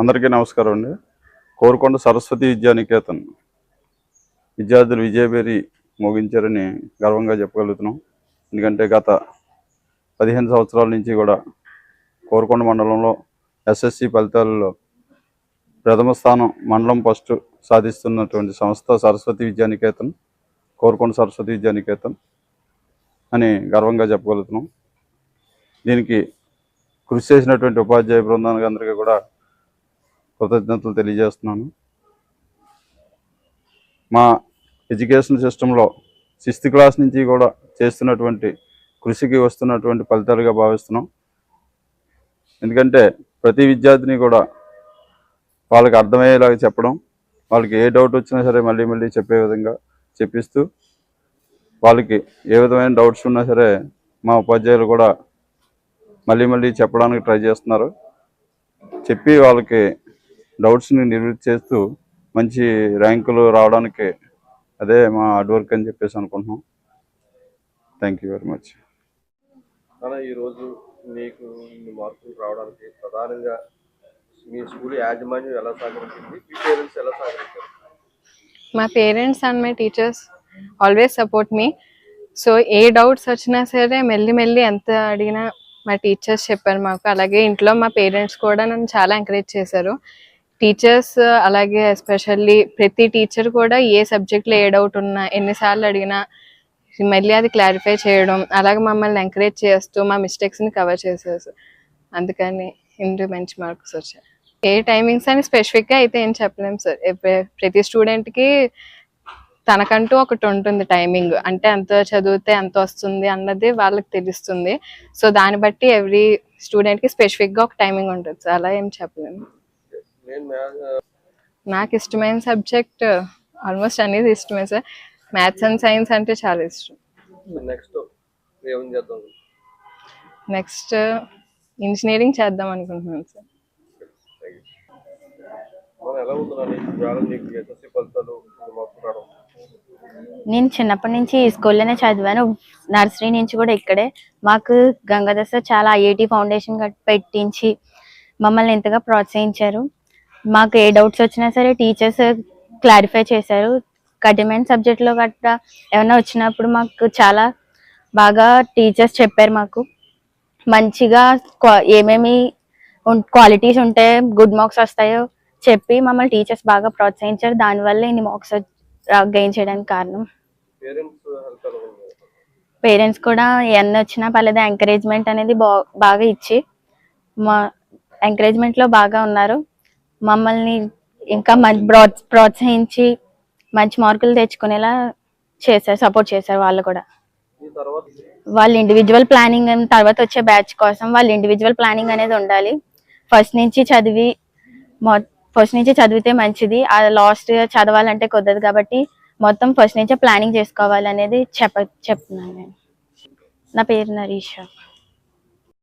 అందరికీ నమస్కారం అండి. కోరుకొండ సరస్వతి విద్యానికేతన్ విద్యార్థులు విజయబేరి మోగించారని గర్వంగా చెప్పగలుగుతున్నాం. ఎందుకంటే గత పదిహేను సంవత్సరాల నుంచి కూడా కోరుకొండ మండలంలో ఎస్ఎస్సి ఫలితాలలో ప్రథమ స్థానం మండలం ఫస్ట్ సాధిస్తున్నటువంటి సంస్థ సరస్వతి విద్యానికేతన్ కోరుకొండ సరస్వతి విద్యానికేతన్ అని గర్వంగా చెప్పగలుగుతున్నాం. దీనికి కృషి చేసినటువంటి ఉపాధ్యాయ బృందానికి అందరికీ కూడా కృతజ్ఞతలు తెలియజేస్తున్నాను. మా ఎడ్యుకేషన్ సిస్టంలో సిక్స్త్ క్లాస్ నుంచి కూడా చేస్తున్నటువంటి కృషికి వస్తున్నటువంటి ఫలితాలుగా భావిస్తున్నాం. ఎందుకంటే ప్రతి విద్యార్థిని కూడా వాళ్ళకి అర్థమయ్యేలాగా చెప్పడం వాళ్ళకి ఏ డౌట్ వచ్చినా సరే మళ్ళీ మళ్ళీ చెప్పే విధంగా చెప్పిస్తూ వాళ్ళకి ఏ విధమైన డౌట్స్ ఉన్నా సరే మా ఉపాధ్యాయులు కూడా మళ్ళీ మళ్ళీ చెప్పడానికి ట్రై చేస్తున్నారు. చెప్పి వాళ్ళకి డౌట్స్ని నివృత్తి చేస్తూ మంచి ర్యాంకులు రావడానికి అదే మా హార్డ్ వర్క్ అని చెప్పేసి అనుకుంటున్నాం. థ్యాంక్ యూ వెరీ మచ్ అలా ఈరోజు మీకు ఇన్ని మార్కులు రావడానికి ప్రధానంగా మీ స్కూల్ యాజమాన్యం ఎలా సహకరించింది? మీ పేరెంట్స్ ఎలా సహకరించారు? మా parents and my teachers always support me. So A doubts వచ్చినా సరే మెల్లి మెల్లి ఎంత అడిగినా మా టీచర్స్ చెప్పారు మాకు. అలాగే ఇంట్లో మా పేరెంట్స్ కూడా నన్ను చాలా ఎంకరేజ్ చేశారు. టీచర్స్ అలాగే ఎస్పెషల్లీ ప్రతి టీచర్ కూడా ఏ సబ్జెక్ట్లో ఏ డౌట్ ఉన్నా ఎన్నిసార్లు అడిగినా మళ్ళీ అది క్లారిఫై చేయడం అలాగే మమ్మల్ని ఎంకరేజ్ చేస్తూ మా మిస్టేక్స్ని కవర్ చేసేసి అందుకని ఇందు మంచి మార్క్స్ వచ్చాయి. ఏ టైమింగ్స్ అని స్పెసిఫిక్గా అయితే ఏం చెప్పలేం సార్. ప్రతి స్టూడెంట్కి తనకంటూ ఒకటి ఉంటుంది టైమింగ్. అంటే ఎంత చదివితే ఎంత వస్తుంది అన్నది వాళ్ళకి తెలుస్తుంది. సో దాన్ని బట్టి ఎవ్రీ స్టూడెంట్కి స్పెసిఫిక్గా ఒక టైమింగ్ ఉంటుంది సార్. అలా ఏం చెప్పలేము నాకు ఇష్టమైన సబ్జెక్ట్ ఆల్మోస్ట్ అనేది ఇష్టమే సార్. మ్యాథ్స్ అండ్ సైన్స్ అంటే చాలా ఇష్టం. నెక్స్ట్ ఏం చేద్దాం? నెక్స్ట్ ఇంజనీరింగ్ చేద్దాం అనుకుంటున్నాను సార్. నేను చిన్నప్పటి నుంచి ఈ స్కూల్లోనే చదివాను. నర్సరీ నుంచి కూడా ఇక్కడే. మాకు గంగాధర్ సార్ చాలా ఐఐటి ఫౌండేషన్ పెట్టించి మమ్మల్ని ఎంతగా ప్రోత్సహించారు. మాకు ఏ డౌట్స్ వచ్చినా సరే టీచర్స్ క్లారిఫై చేశారు. కఠినమైన సబ్జెక్ట్లో గట్రా ఏమైనా వచ్చినప్పుడు మాకు చాలా బాగా టీచర్స్ చెప్పారు మాకు. మంచిగా ఏమేమి క్వాలిటీస్ ఉంటే గుడ్ మార్క్స్ వస్తాయో చెప్పి మమ్మల్ని టీచర్స్ బాగా ప్రోత్సహించారు. దానివల్ల ఇన్ని మార్క్స్ గెయిన్ చేయడానికి కారణం. పేరెంట్స్ కూడా ఎన్ని వచ్చినా పర్లేదు. ఎంకరేజ్మెంట్ అనేది బాగా ఇచ్చి మా ఎంకరేజ్మెంట్లో బాగా ఉన్నారు. మమ్మల్ని ఇంకా ప్రోత్సహించి మంచి మార్కులు తెచ్చుకునేలా చేశారు సపోర్ట్ చేశారు వాళ్ళు కూడా. వాళ్ళ ఇండివిజువల్ ప్లానింగ్ తర్వాత వచ్చే బ్యాచ్ కోసం వాళ్ళ ఇండివిజువల్ ప్లానింగ్ అనేది ఉండాలి. ఫస్ట్ నుంచి చదివి ఫస్ట్ నుంచి చదివితే మంచిది. ఆ లాస్ట్ చదవాలంటే కుదరదు కాబట్టి మొత్తం ఫస్ట్ నుంచే ప్లానింగ్ చేసుకోవాలి అనేది చెప్ప చెప్తున్నాను నేను. నా పేరు నరీష.